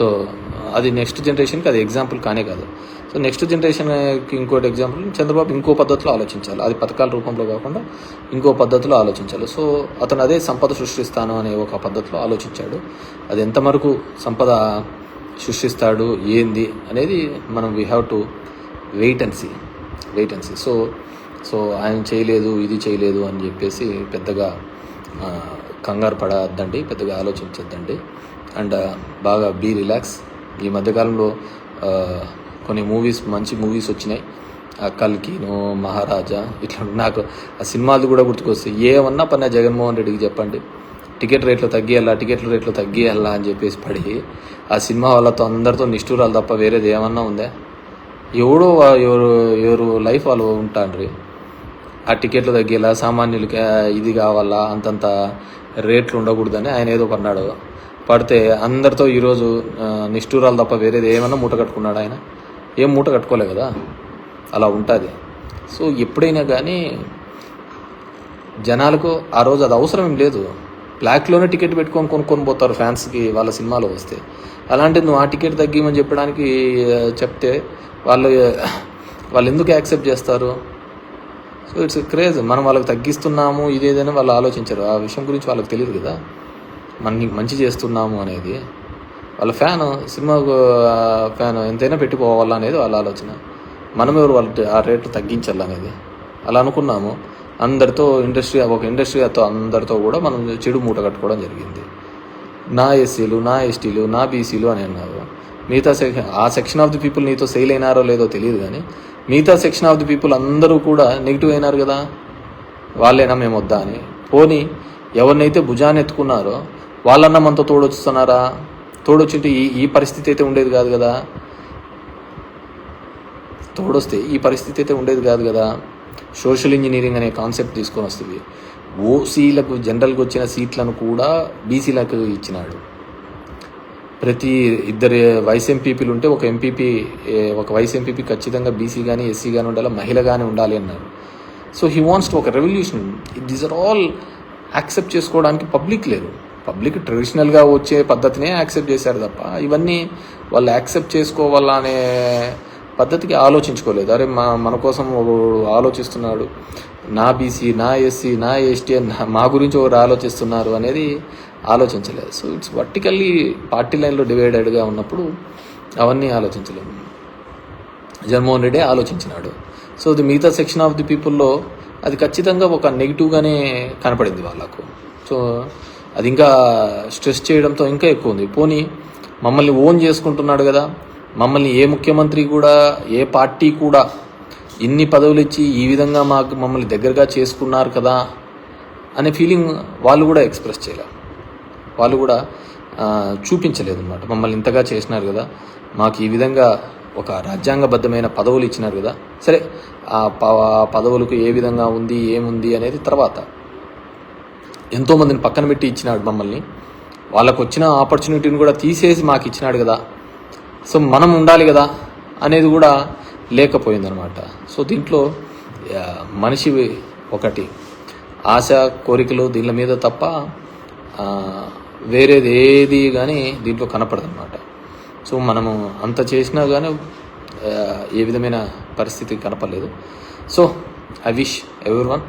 So అది next జనరేషన్కి అది ఎగ్జాంపుల్ కానే కాదు. సో నెక్స్ట్ జనరేషన్కి ఇంకోటి ఎగ్జాంపుల్ చంద్రబాబు ఇంకో పద్ధతిలో ఆలోచించాలి. అది పథకాల రూపంలో కాకుండా ఇంకో పద్ధతిలో ఆలోచించాలి. సో అతను అదే సంపద సృష్టిస్తాను అనే ఒక పద్ధతిలో ఆలోచించాడు. అది ఎంతవరకు సంపద సృష్టిస్తాడు ఏంది అనేది మనం we have to wait and see wait and see so so ఆయన చేయలేదు ఇది చేయలేదు అని చెప్పేసి పెద్దగా కంగారు పడద్దండి పెద్దగా ఆలోచించొద్దండి. అండ్ uh, బాగా బీ రిలాక్స్ ఈ మధ్యకాలంలో uh, కొన్ని మూవీస్ మంచి మూవీస్ వచ్చినాయి. ఆ కల్కిను మహారాజా ఇట్లా నాకు ఆ సినిమాలు కూడా గుర్తుకొస్తాయి. ఏమన్నా పన్నా జగన్మోహన్ రెడ్డికి చెప్పండి. టికెట్ రేట్లు తగ్గియాలా టికెట్ల రేట్లు తగ్గియాలా అని చెప్పేసి పడి ఆ సినిమా వాళ్ళతో అందరితో నిష్ఠూరాలు తప్ప వేరేది ఏమన్నా ఉందా? ఎవడో ఎవరు ఎవరు లైఫ్ వాళ్ళు ఉంటాండ్రి. ఆ టికెట్లు తగ్గేలా సామాన్యులకి ఇది కావాలా అంతంత రేట్లు ఉండకూడదని ఆయన ఏదో కొన్నాడు. పడితే అందరితో ఈరోజు నిష్ఠూరాలు తప్ప వేరేది ఏమన్నా మూట కట్టుకున్నాడు ఆయన? ఏం మూట కట్టుకోలే కదా? అలా ఉంటుంది. సో ఎప్పుడైనా కానీ జనాలకు ఆ రోజు అది అవసరం ఏం లేదు. బ్లాక్లోనే టికెట్ పెట్టుకొని కొనుక్కొని పోతారు ఫ్యాన్స్కి వాళ్ళ సినిమాలో వస్తే. అలాంటిది నువ్వు ఆ టికెట్ తగ్గిమని చెప్పడానికి చెప్తే వాళ్ళు వాళ్ళు ఎందుకు యాక్సెప్ట్ చేస్తారు? So it's craze. మనం వాళ్ళకి తగ్గిస్తున్నాము ఇదేదని వాళ్ళు ఆలోచించరు. ఆ విషయం గురించి వాళ్ళకి తెలియదు కదా. మనం మంచి చేస్తున్నాము అనేది. వాళ్ళ ఫ్యాన్ సినిమా ఫ్యాన్ ఎంతైనా పెట్టుకోవాలా అనేది వాళ్ళ ఆలోచన. మనం ఎవరు వాళ్ళ ఆ రేట్లు తగ్గించాలనేది. అలా అనుకున్నాము. అందరితో ఇండస్ట్రీ ఒక ఇండస్ట్రీతో అందరితో కూడా మనం చెడు మూట కట్టుకోవడం జరిగింది. నా ఎస్సీలు నా ఎస్టీలు నా బీసీలు అని అన్నారు. మిగతా సెక్షన్ ఆ సెక్షన్ ఆఫ్ ది పీపుల్ నీతో సెయిల్ అయినారో లేదో తెలియదు కానీ మిగతా సెక్షన్ ఆఫ్ ది పీపుల్ అందరూ కూడా నెగిటివ్ అయినారు కదా. వాళ్ళేనా మేము వద్దా అని. పోనీ ఎవరినైతే భుజాన్ని ఎత్తుకున్నారో వాళ్ళన్నా మనతో తోడొస్తున్నారా తోడొచ్చింటే ఈ ఈ పరిస్థితి అయితే ఉండేది కాదు కదా. తోడొస్తే ఈ పరిస్థితి అయితే ఉండేది కాదు కదా. సోషల్ ఇంజనీరింగ్ అనే కాన్సెప్ట్ తీసుకొని వస్తుంది. ఓసీలకు జనరల్గా వచ్చిన సీట్లను కూడా బీసీలకు ఇచ్చినాడు. ప్రతి ఇద్దరు వైస్ ఎంపీపీలు ఉంటే ఒక ఎంపీపీ ఒక వైస్ ఎంపీపీ ఖచ్చితంగా బీసీ కానీ ఎస్సీ కానీ ఉండాలి మహిళ కానీ ఉండాలి అన్నారు. సో హీ వాంట్స్ టు ఒక revolution these are all accept చేసుకోవడానికి పబ్లిక్ లేరు. పబ్లిక్ ట్రెడిషనల్గా వచ్చే పద్ధతినే యాక్సెప్ట్ చేశారు తప్ప ఇవన్నీ వాళ్ళు యాక్సెప్ట్ చేసుకోవాలా అనే పద్ధతికి ఆలోచించుకోలేదు. అరే మా మన కోసం ఒకడు ఆలోచిస్తున్నాడు. నా బీసీ నా ఎస్సీ నా ఎస్టీ మా గురించి ఒకరు ఆలోచిస్తున్నారు అనేది ఆలోచించలేదు. సో ఇట్స్ వర్టికల్లీ పార్టీ లైన్లో డివైడెడ్గా ఉన్నప్పుడు అవన్నీ ఆలోచించలేము. జగన్మోహన్ రెడ్డి ఆలోచించినాడు. సో ది మిగతా సెక్షన్ ఆఫ్ ది పీపుల్లో అది ఖచ్చితంగా ఒక నెగిటివ్గానే కనపడింది వాళ్ళకు. సో అది ఇంకా స్ట్రెస్ చేయడంతో ఇంకా ఎక్కువ ఉంది. పోనీ మమ్మల్ని ఓన్ చేసుకుంటున్నాడు కదా మమ్మల్ని ఏ ముఖ్యమంత్రి కూడా ఏ పార్టీ కూడా ఇన్ని పదవులు ఇచ్చి ఈ విధంగా మాకు మమ్మల్ని దగ్గరగా చేసుకున్నారు కదా అనే ఫీలింగ్ వాళ్ళు కూడా ఎక్స్ప్రెస్ చేయలేరు వాళ్ళు కూడా చూపించలేదు అనమాట మమ్మల్ని ఇంతగా చేసినారు కదా మాకు ఈ విధంగా ఒక రాజ్యాంగబద్ధమైన పదవులు ఇచ్చినారు కదా సరే ఆ ప- ఆ పదవులకు ఏ విధంగా ఉంది ఏముంది అనేది తర్వాత ఎంతోమందిని పక్కన పెట్టి ఇచ్చినాడు మమ్మల్ని. వాళ్ళకు వచ్చిన ఆపర్చునిటీని కూడా తీసేసి మాకు ఇచ్చినాడు కదా. సో మనం ఉండాలి కదా అనేది కూడా లేకపోయిందనమాట సో దీంట్లో మనిషి ఒకటి. ఆశ కోరికలు దీని మీద తప్ప వేరేది ఏది కానీ దీంట్లో కనపడదన్నమాట. సో మనము అంత చేసినా కానీ ఏ విధమైన పరిస్థితి కనపడలేదు. సో ఐ విష్ ఎవరి one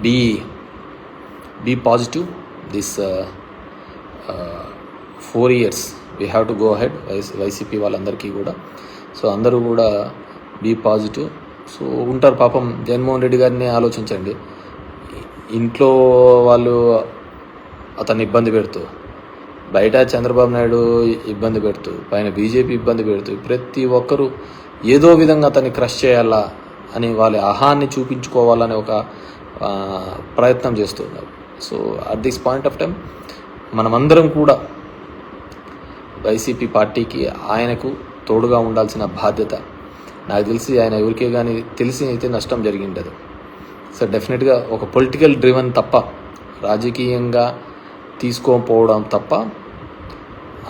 be be positive positive this four years we we to to go ahead YCP వాళ్ళందరికీ కూడా. సో అందరూ కూడా బీ పాజిటివ్ సో ఉంటారు పాపం జగన్మోహన్ రెడ్డి గారిని ఆలోచించండి. ఇంట్లో వాళ్ళు అతన్ని ఇబ్బంది పెడుతూ బయట చంద్రబాబు నాయుడు ఇబ్బంది పెడుతూ పైన బీజేపీ ఇబ్బంది పెడుతూ ప్రతి ఒక్కరూ ఏదో విధంగా అతన్ని క్రష్ చేయాలా అని వాళ్ళ ఆహాన్ని చూపించుకోవాలనే ఒక ప్రయత్నం చేస్తున్నారు. So at this point of time మనమందరం కూడా వైసీపీ పార్టీకి ఆయనకు తోడుగా ఉండాల్సిన బాధ్యత నాకు తెలిసి ఆయన ఎవరికే కానీ తెలిసి అయితే నష్టం జరిగిండదు. సో డెఫినెట్గా ఒక పొలిటికల్ డ్రివన్ తప్ప రాజకీయంగా తీసుకోకపోవడం తప్ప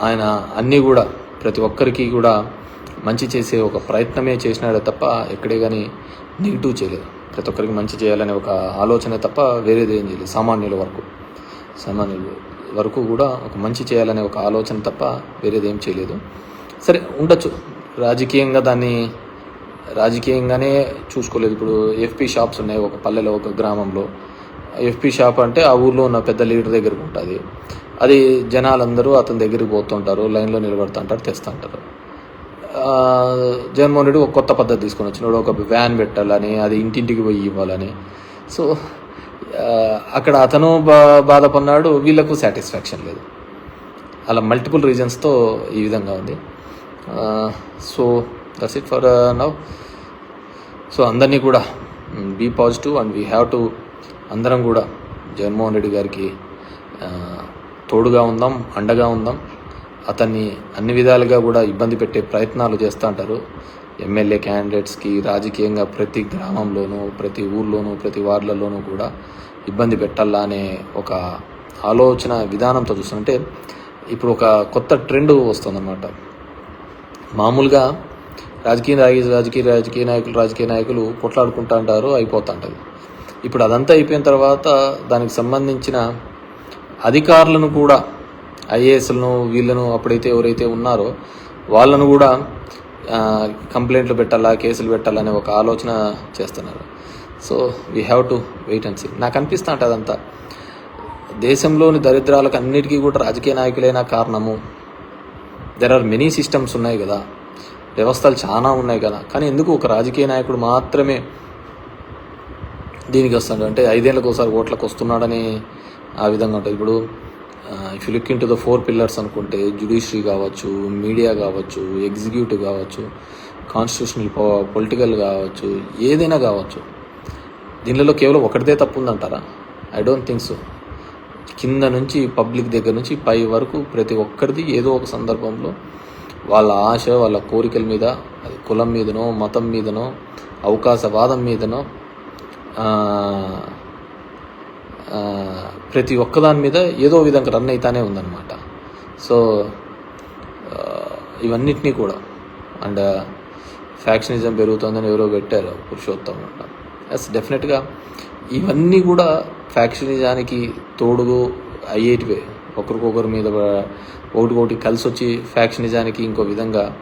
ఆయన అన్నీ కూడా ప్రతి ఒక్కరికి కూడా మంచి చేసే ఒక ప్రయత్నమే చేసినాడే తప్ప ఎక్కడే కానీ నెగిటివ్ చేయలేదు. ప్రతి ఒక్కరికి మంచి చేయాలనే ఒక ఆలోచన తప్ప వేరేది ఏం చేయలేదు. సామాన్యుల వరకు. సామాన్యులు వరకు కూడా ఒక మంచి చేయాలనే ఒక ఆలోచన తప్ప వేరేది ఏం చేయలేదు. సరే ఉండొచ్చు. రాజకీయంగా దాన్ని రాజకీయంగానే చూసుకోలేదు. ఇప్పుడు ఎఫ్పి షాప్స్ ఉన్నాయి ఒక పల్లెలో ఒక గ్రామంలో. ఎఫ్పి షాప్ అంటే ఆ ఊర్లో ఉన్న పెద్ద లీడర్ దగ్గరకు ఉంటుంది. అది జనాలందరూ అతని దగ్గరికి పోతుంటారు లైన్లో నిలబడుతుంటారు తెస్తుంటారు. జగన్మోహన్ రెడ్డి ఒక కొత్త పద్ధతి తీసుకొని వచ్చినాడు. ఒక వ్యాన్ పెట్టాలని అది ఇంటింటికి పోయి ఇవ్వాలని. సో అక్కడ అతను బా బాధపడినాడు వీళ్ళకు సాటిస్ఫాక్షన్ లేదు. అలా మల్టిపుల్ రీజన్స్తో ఈ విధంగా ఉంది. So that's it for now so అందరినీ కూడా be positive and we have to అందరం కూడా జగన్మోహన్ రెడ్డి గారికి తోడుగా ఉందాం అండగా ఉందాం. అతన్ని అన్ని విధాలుగా కూడా ఇబ్బంది పెట్టే ప్రయత్నాలు చేస్తూ ఉంటారు ఎమ్మెల్యే క్యాండిడేట్స్కి రాజకీయంగా ప్రతి గ్రామంలోనూ ప్రతి ఊర్లోనూ ప్రతి వార్డులలోనూ కూడా ఇబ్బంది పెట్టాలా అనే ఒక ఆలోచన విధానంతో చూస్తుంటే ఇప్పుడు ఒక కొత్త ట్రెండ్ వస్తుందన్నమాట. మామూలుగా రాజకీయ నాయ- రాజకీయ రాజకీయ నాయకులు రాజకీయ నాయకులు కొట్లాడుకుంటా అంటారు అయిపోతుంటుంది ఇప్పుడు అదంతా అయిపోయిన తర్వాత దానికి సంబంధించిన అధికారులను కూడా ఐఏఎస్లను వీళ్ళను అప్పుడైతే ఎవరైతే ఉన్నారో వాళ్ళను కూడా కంప్లైంట్లు పెట్టాలా కేసులు పెట్టాలనే ఒక ఆలోచన చేస్తున్నారు. So we have to wait and see నాకు అనిపిస్తా ఉంటుంది అదంతా. దేశంలోని దరిద్రాలకు అన్నిటికీ కూడా రాజకీయ నాయకులైన కారణము. దెర్ ఆర్ మెనీ సిస్టమ్స్ ఉన్నాయి కదా. వ్యవస్థలు చాలా ఉన్నాయి కదా. కానీ ఎందుకు ఒక రాజకీయ నాయకుడు మాత్రమే దీనికి వస్తాడు? అంటే ఐదేళ్ళకి ఒకసారి ఓట్లకు వస్తున్నాడని ఆ విధంగా ఉంటుంది. ఇప్పుడు if look into the four pillars అనుకుంటే జ్యుడిషియరీ కావచ్చు మీడియా కావచ్చు ఎగ్జిక్యూటివ్ కావచ్చు కాన్స్టిట్యూషనల్ పొలిటికల్ కావచ్చు ఏదైనా కావచ్చు. దీనిలో కేవలం ఒకటిదే తప్పు ఉందంటారా ఐ డోంట్ థింక్ సో కింద నుంచి పబ్లిక్ దగ్గర నుంచి పై వరకు ప్రతి ఒక్కరిది ఏదో ఒక సందర్భంలో వాళ్ళ ఆశ వాళ్ళ కోరికల మీద అది కులం మీదనో మతం మీదనో అవకాశవాదం మీదనో ప్రతి ఒక్కదాని మీద ఏదో విధంగా రన్ అవుతానే ఉందన్నమాట. సో ఇవన్నిటినీ కూడా. అండ్ ఫ్యాక్షనిజం పెరుగుతుందని ఎవరో పెట్టారు పురుషోత్తం ఎస్ డెఫినెట్గా ఇవన్నీ కూడా ఫ్యాక్షనిజానికి తోడుగు అయ్యేటివే. ఒకరికొకరి మీద ఒకటికొకటి కలిసి వచ్చి ఫ్యాక్షనిజానికి ఇంకో విధంగా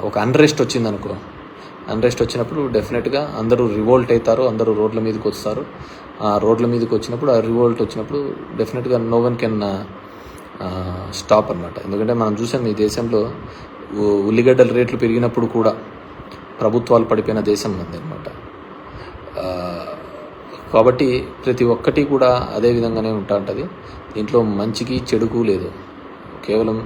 ఒక అన్రెస్ట్ వచ్చిందనుకో. అన్రెస్ట్ వచ్చినప్పుడు డెఫినెట్గా అందరూ రివోల్ట్ అవుతారు అందరూ రోడ్ల మీదకి వస్తారు. రోడ్ల మీదకి వచ్చినప్పుడు ఆ రివోల్ట్ వచ్చినప్పుడు డెఫినెట్గా నో వన్ కెన్ స్టాప్ అన్నమాట. ఎందుకంటే మనం చూసాం ఈ దేశంలో ఉల్లిగడ్డల రేట్లు పెరిగినప్పుడు కూడా ప్రభుత్వాలు పడిపోయిన దేశం ఉంది అనమాట కాబట్టి ప్రతి ఒక్కటి కూడా అదే విధంగానే ఉంటా ఉంటుంది. దీంట్లో మంచికి చెడుకు లేదు. కేవలం